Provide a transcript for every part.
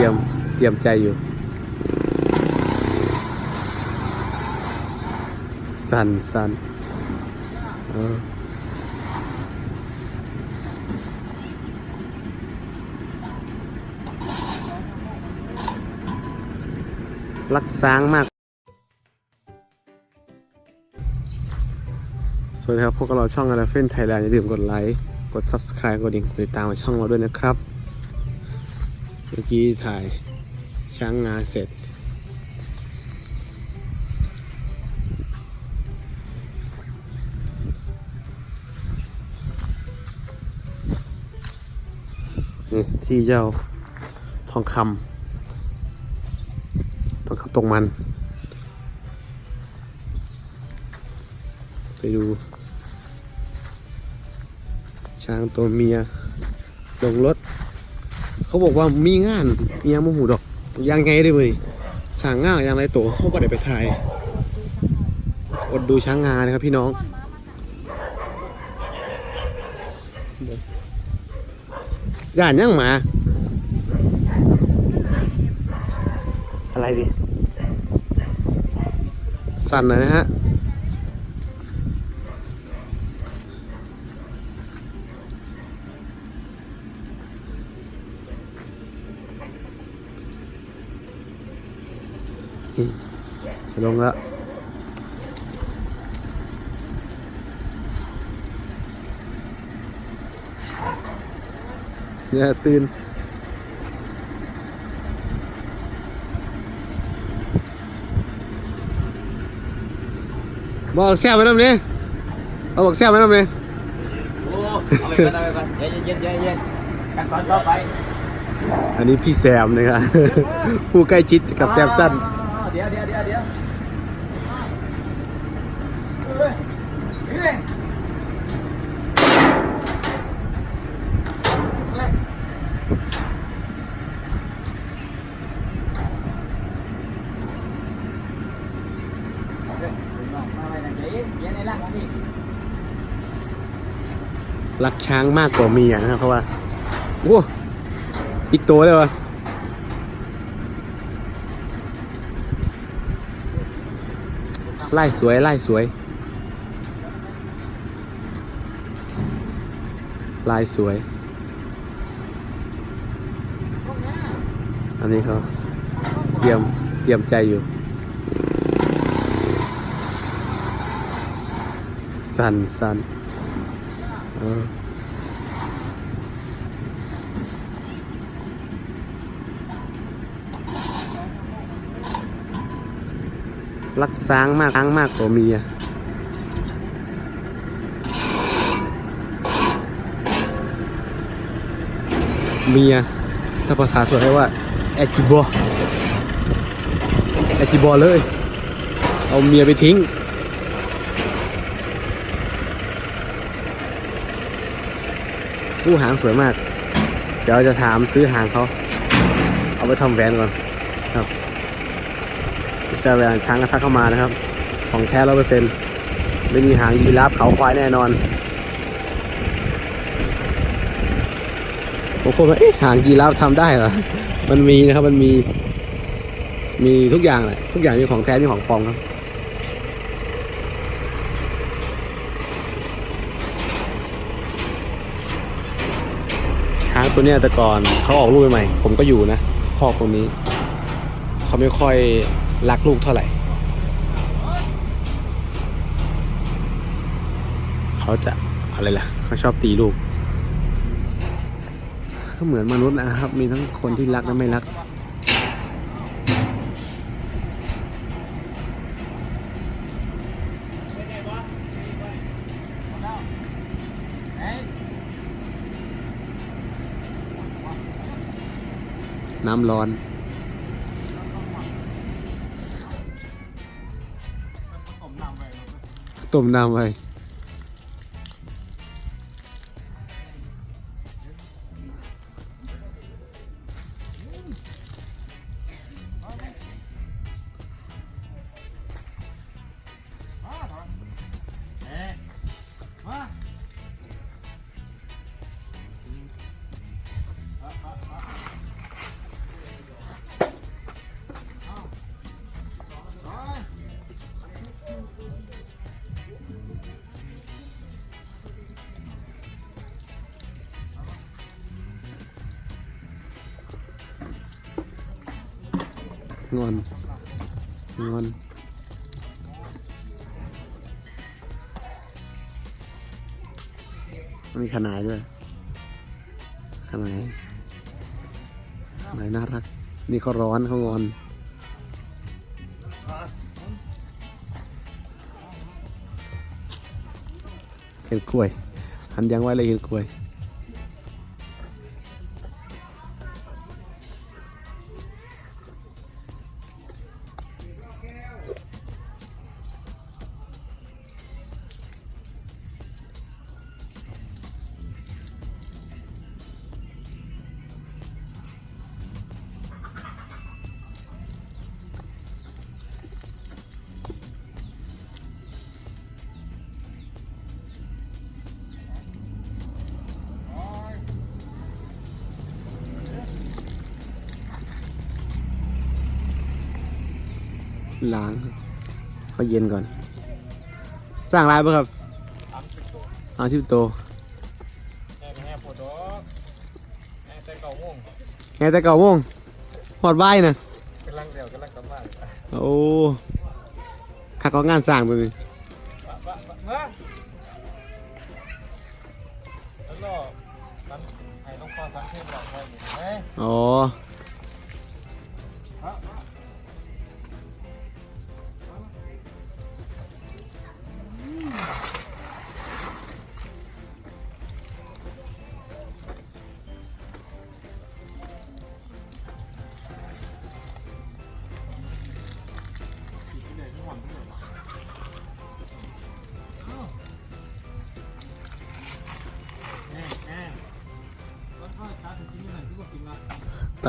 ตรียมเตรียมใจอยู่ สันสันเออรักซ้างมาก สวัสดีครับ พวกเราช่องอาราเฟนไทยแลนด์อย่าลืมกดไลค์ กด Subscribe กดดิ่งกดติดตามช่องเราด้วยนะครับ มื่อกี้ถ่ายช้างงานเสร็จนี่ที่เจ้าทองคำทองคำตรงมัน ไปดู ช้างตัวเมียลงรถ เขาบอกว่ามีงานมียังโมหูดอกยังไงได้เลยช้างง่าอย่างไรตัวเขาก็ได้ไปถ่ายอดดูช้างงานะครับพี่น้องย่านยังหมาอะไรดิสั่นหน่อยนะฮะ จะลงแล้วอย่าตื่นบอกแซ่บไปน้ำนี้เอาบอกแซ่บไปน้ำนี้โอ้เอาไปก่อนเอาไปก่อนเย็นเย็นเย็นเย็นกันก่อนต่อไป อันนี้พี่แซมนะครับผู้ใกล้ชิดกับแซมสั้น เดี๋ยวเดี๋ยวเดี๋ยวเดี๋ยวเฮ้ยเฮ้ยเฮ้ยเอาเด้อมาไว้นั่นเมียในร่างนี่รักช้างมากกว่าเมียนะครับเพราะว่าโอ้อีกตัวเลยวะ ไล่สวย ไล่สวย ลายสวย อันนี้เขาเตรียมเตรียมใจอยู่ สันสันเออ รักซ้างมากซ้างมากกว่าเมียเมียถ้าภาษาสวยว่าแอจิบอแอจิบอเลย เอาเมียไปทิ้งผู้หางสวยมาก เดี๋ยวจะถามซื้อหางเขา เอาไปทำแหวนก่อนครับ จะแหวนช้างกระทักเข้ามานะครับ ของแท้ร้อยเปอร์เซ็นต์ไม่มีหางยีราฟเขาควายแน่นอนบางคนว่าเอ๊ะหางยีราฟทำได้เหรอ มันมีนะครับ มันมี มีทุกอย่างแหละ ทุกอย่างมีของแท้มีของปลอมครับช้างตัวเนี้ยแต่ก่อนเขาออกลูกใหม่ ผมก็อยู่นะคอกตรงนี้ เขาไม่ค่อย รักลูกเท่าไหร่ เขาจะอะไรล่ะ เขาชอบตีลูก ก็เหมือนมนุษย์นะครับ มีทั้งคนที่รักและไม่รัก น้ำร้อน ต้มน้ำไว้ งอน งอน มีขนายด้วย ขนายขนายน่ารัก นี่เขาร้อนเขางอนเห็นกล้วย หันยังไว้เลยเห็นกล้วย ล้างเขาเย็นก่อน สร้างร้านป่ะครับสามสิบตัวเอาที่โตแม่แม่ปวดดอกแม่ใจเก่าม่วงไงแต่เก่าโมงหอดใบายนะกำลังเดียวกำลังกลับบ้านโอ้ขักก็งานสร้างตัวนี้ปะปะปะมาแล้วก็มันไอ้น้องฟ้าสังเกตหลอกไว้อยู่ไหมอ๋อ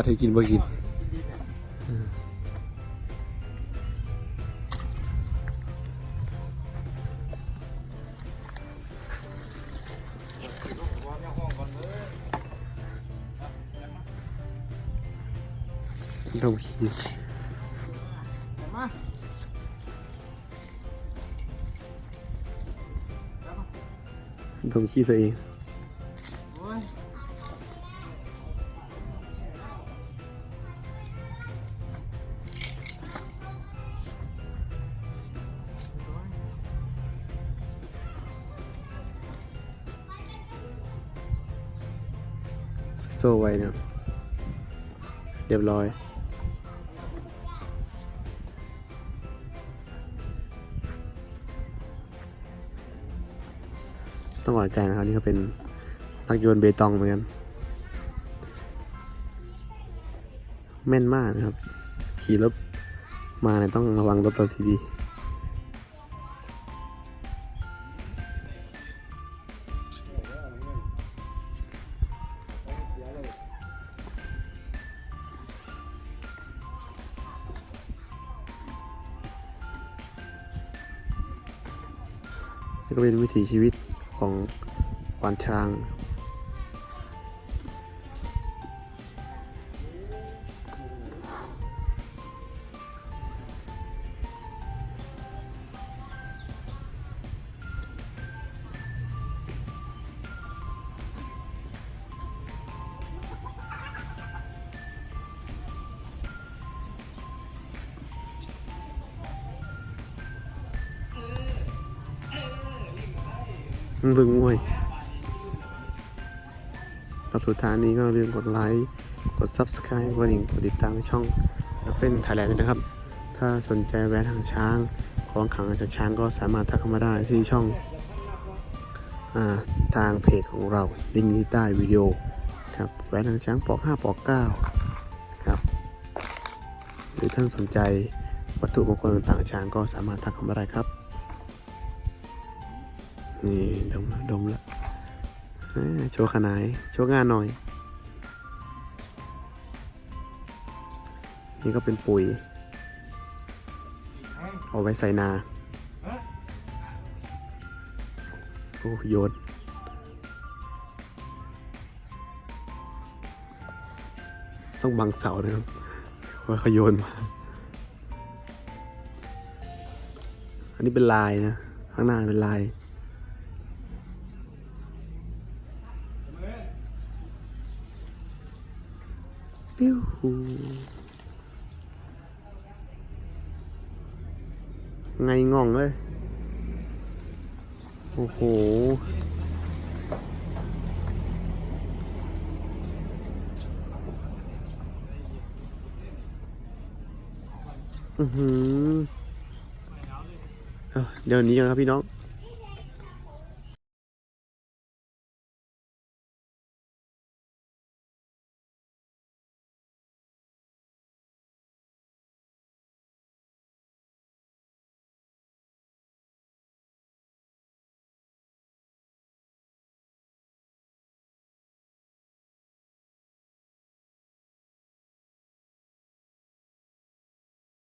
ตัดให้กินบ่กินต้องขี้ต้องขี้ตัวเอง โซ่ไว้เนี่ยเรียบร้อย ต้องหวานใจนะครับ นี่ก็เป็นนักโยนเบตองเหมือนกัน แม่นมากนะครับ ขี่รถมาเนี่ยต้องระวังรถตัวทีดี ก็เป็นวิถีชีวิตของควานช้าง เบิ่งมวยครับสุดท้ายนี้ก็อย่าลืมกดไลค์ กด Subscribe กดดิ่งกดติดตามช่องเฟ้นไทยแลนด์นะครับ ถ้าสนใจแวะทางช้าง ของขังจากช้างก็สามารถทักเข้ามาได้ที่ช่องอทางเพจของเราลิงก์ที่ใต้วิดีโอครับแวะทางช้างปอก5ปอก9ครับหรือท่านสนใจวัตถุมงคลต่างๆช้างก็สามารถทักเข้ามาได้ครับ นี่ดมละดมละโชว์ขนายโชว์งานหน่อย นี่ก็เป็นปุ๋ย เอาไว้ใส่นาโอ้โยนต้องบังเสานะครับว่าเขาโยนมา อันนี้เป็นลายนะ ข้างหน้าเป็นลาย ปิ้วไงง่องเลย โอ้โห อือหือเดี๋ยวนี้กันครับพี่น้อง